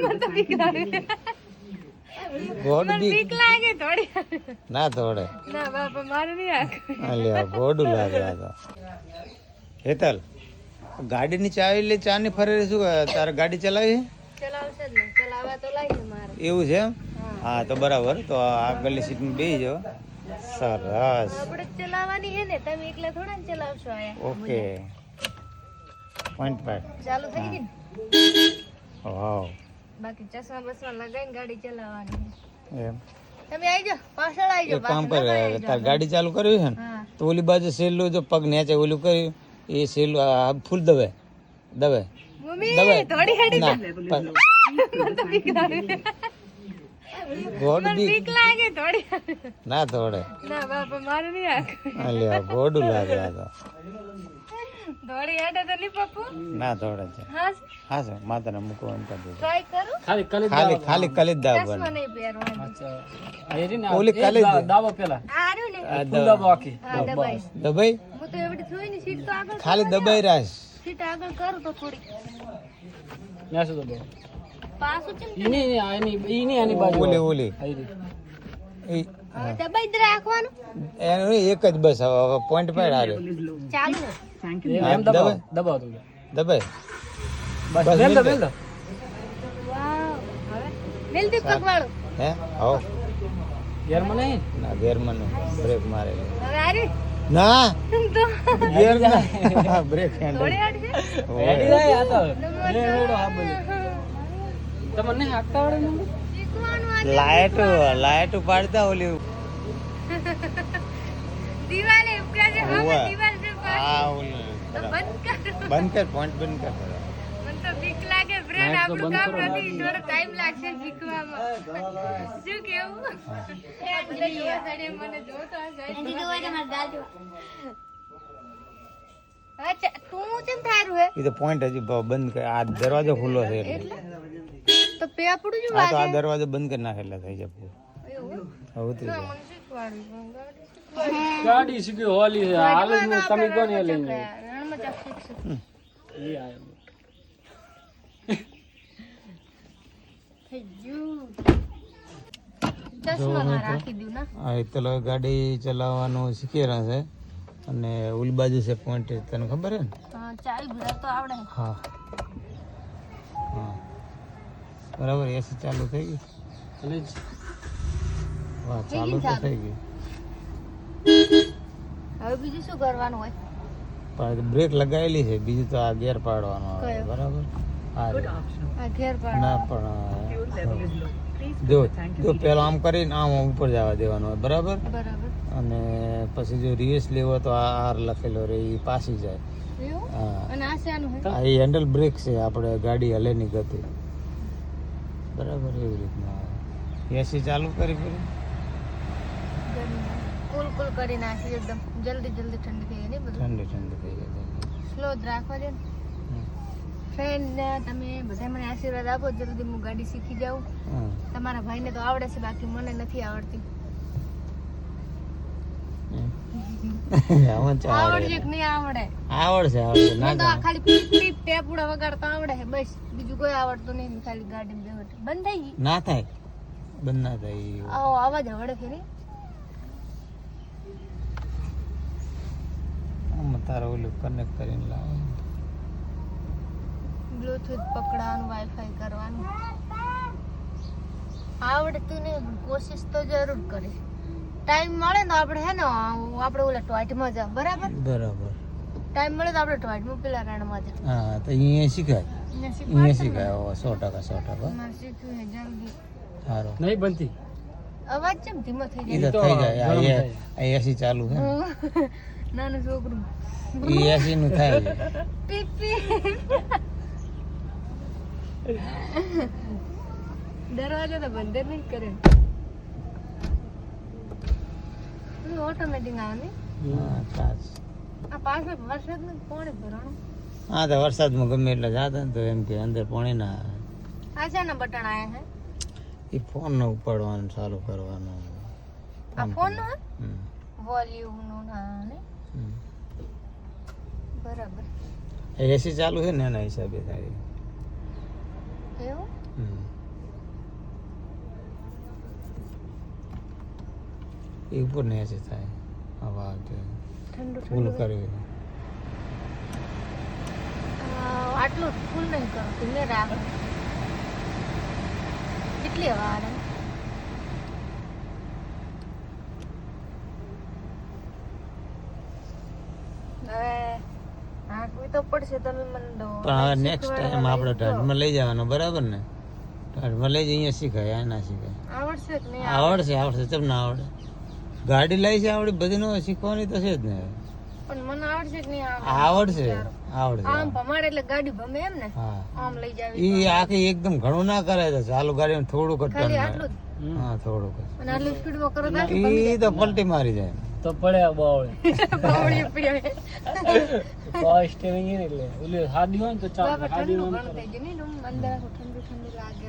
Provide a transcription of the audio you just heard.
મને તો બીક લાગે. ગોડ બીક. લાગે થોડી. ના તોડે ના બાપા મારે નહીં આખ અલ્યા ગોડું લાગે આ તો. હેતલ ગાડીની ચાવી લે ચા ની ફરે શું તારે ગાડી ચલાવી ચલાવશે જ ને. ચલાવવા તો લાગે મારે. એવું છે હા. તો બરાબર. તો આગળની સીટમાં બેસી જાવ સરસ. આપણે ચલાવવાની હે ને. તમે એકલા થોડા ને ચલાવશો આયા ઓકે. પોઈન્ટ પર ચાલુ થઈ ગઈ ને? વાવ બાકી ચશ્મા બસમાં લગાવીને ગાડી ચલાવવાની એમ. તમે આવી જાઓ પાછળ આવી જાઓ કામ આવી તાર ગાડી ચાલુ કરવી છે ને તો ઓલી બાજુ સેલું જો પગ નેચે ઓલું કર્યું એ સેલું ફૂલ દવે દવે મમ્મી થોડી હેડી ના થોડી ના બાપા મારે નહીં આખ અલ્યા ગોડું લાગે આ તો. થોડી હેડે તો નહીં પપ્પુ ના તોડે છે. હા હા સર માતાને મૂકો એમ કરી ટ્રાય કરું? ખાલી કલી ખાલી ખાલી કલી દાવ પહેરવાના ઓલી પેલા. ને. ફૂલ દબાઈ. દબાઈ? હું તો એવડી થોડી ને સીટ તો આગળ ખાલી દબાઈ રાખ. સીટ આગળ કરું તો થોડી. ન્યા શું દબાવો? પાછું ચમ ઈ નહીં આ ઈ નહીં આની બાજુ ઓલી ઓલી. ઈ દબાઈ રાખવાનું. એનું એક જ બસ હવે પોઈન્ટ પાડ હારે ચાલુ. એમ એમ દબાવો દબાય. તું દબાઈ બસ બસ મેલ દો મેલ મેલ દો વાવ હવે મેલ દી પગ હે હો ઘેરમાં નહીં ના ગેરમાં નું બ્રેક મારે હવે આરી ના તો ગેર ના બ્રેક હેન્ડલ થોડી હેડ છે રેડી જાય આ તો લે રેડો હા બોલે તમને નહીં હાંકતા આવડે શીખવાનું લાઈટ લાઈટ પાડતા ઓલી દિવાલે ઉપરા છે હવે હોવે. દિવાલ છે પાછળ. આ ઓલી તો બંધ કર બંધ કર પોઈન્ટ બંધ કર. મને તો બીક લાગે ફ્રેન્ડ આપણું કામ નથી થોડો ટાઈમ લાગશે શીખવામાં. શું કેવું? એટલે જોવા સાડે મને જોતો અચ્છા તું કેમ થારું હે? એ તો પોઈન્ટ હજી બંધ કર. આ દરવાજો ખુલ્લો છે એટલે. તો જ આ આ દરવાજો બંધ કરી નાખે એટલે થઈ જાય. હવે ગાડી શીખ્યો હોલી છે? હાલ તમે કોને લઈને આ એક તો હવે ગાડી ચલાવવાનું શીખી રહ્યા છે. અને ઓલી બાજુ છે પોઈન્ટ તને ખબર હે હા. હા. બરાબર એસી ચાલુ થઈ ગઈ. એટલે વાહ ચાલુ તો થઈ ગયું હવે બીજું શું કરવાનું હોય? પણ બ્રેક લગાવેલી છે. બીજું તો આ ગેર પાડવાનો આવે બરાબર? આ ના પણ જો જો પેલો આમ કરીને આમ ઉપર જવા દેવાનો હોય બરાબર? બરાબર. અને પછી જો રિવર્સ લેવો તો આ આર લખેલો રે એ પાછી જાય. હા. અને આ શાનું હે આ એ હેન્ડલ બ્રેક છે આપણે ગાડી હલે ની ગતિ. બરાબર એવી રીતના એસી ચાલુ કરી કરી કુલ કુલ કરી નાખી એકદમ જલ્દી જલ્દી ઠંડી થઈ ગઈ ને બધું? ઠંડી ઠંડી થઈ ગઈ સ્લો જ રાખવા દે ફ્રેન્ડ તમે બધા મને આશીર્વાદ આપો જલ્દી હું ગાડી શીખી જાઉં. તમારા ભાઈને તો આવડે છે બાકી મને નથી આવડતી. આવડશે કે નહીં આવડે? આવડશે આવડશે ના તો આ ખાલી પીપ પીપ ટેપુડા વગાડતા આવડે છે બસ. બીજું કોઈ આવડતું નહીં ખાલી ગાડી બેવટ બંધ થઈ ગઈ. ના થાય. બંધ ના થાય આવો અવાજ આવડે છે નહીં આમાં તારે ઓલું કનેક્ટ કરીને લાવે બ્લૂટૂથ પકડવાનું વાઈફાઈ કરવાનું. આવડતું ને કોશિશ તો જરૂર કરીશ. ટાઈમ મળે ને આપણે હે ને આપણે ઓલા ટોયટમાં જા બરાબર? બરાબર. ટાઈમ મળે તો આપણે ટોયટમાં પેલા રણમાં જા હા તો અહીંયા શીખાય. અહીંયા શીખાય ઓ, સો ટકા સો ટકા. મારે શીખવું છે જલ્દી. સારું નહીં બનતી. અવાજ કેમ ધીમો થઈ જાય. તો થઈ જાય આ એસી ચાલુ છે. નાનું છોકરું. ઈ એસી નું થાય. પીપ. દરવાજો તો બંધ જ નહીં કરે. ઓટોમેટિક આવે? ને હા પાસ આ પાસે વરસાદનું પાણી ભરાણું. હા તો વરસાદમાં ગમે એટલે જાતા ને તો એમ કે અંદર પાણી ના આવે. આ ને બટન આયા હે એ ફોન ન ઉપાડવાનું ચાલુ કરવાનું. આ ફોનનું? વોલ્યુમનું ના ને? બરાબર. એસી ચાલુ છે ને એના હિસાબે થાય. એવું? એ ઉપર એસી થાય. હવા આવતી ફૂલ કર્યું આટલું ફૂલ નહીં કરો ધીમે રાખો. પણ નેક્સ્ટ ટાઈમ આપણે ઢાઢમાં લઈ જવાનો બરાબર ને? ઢાઢમાં લઈ જઈએ અહીંયા શીખાય આ ના શીખાય. આવડશે કે નહીં આવડશે આવડશે ચમ ના આવડે? ગાડી લઈ છે આવડી બધી નો શીખવાની તો છે જ ને. પણ મને આવડશે કે નહીં આવડશે આવડશે. આમ ભમાડે એટલે ગાડી ભમે એમ ને. આમ લઈ જાવી. ઈ આખી એકદમ ઘણું ના કરે છે ચાલુ ગાડી થોડુંક જ ખાલી turn આટલું હા થોડુંક અને આટલી સ્પીડમાં કરો તો ઈ તો પલટી મારી જાય. તો પડ્યા બાવળે. બાવળી પડ્યા પાવર સ્ટેરિંગ એટલે ઓલી હાડી હોય તો ચાલે હાડી હોય ને ઘણું થઈ ગયું ને એનું અંદર ઠંડુ ઠંડુ લાગે.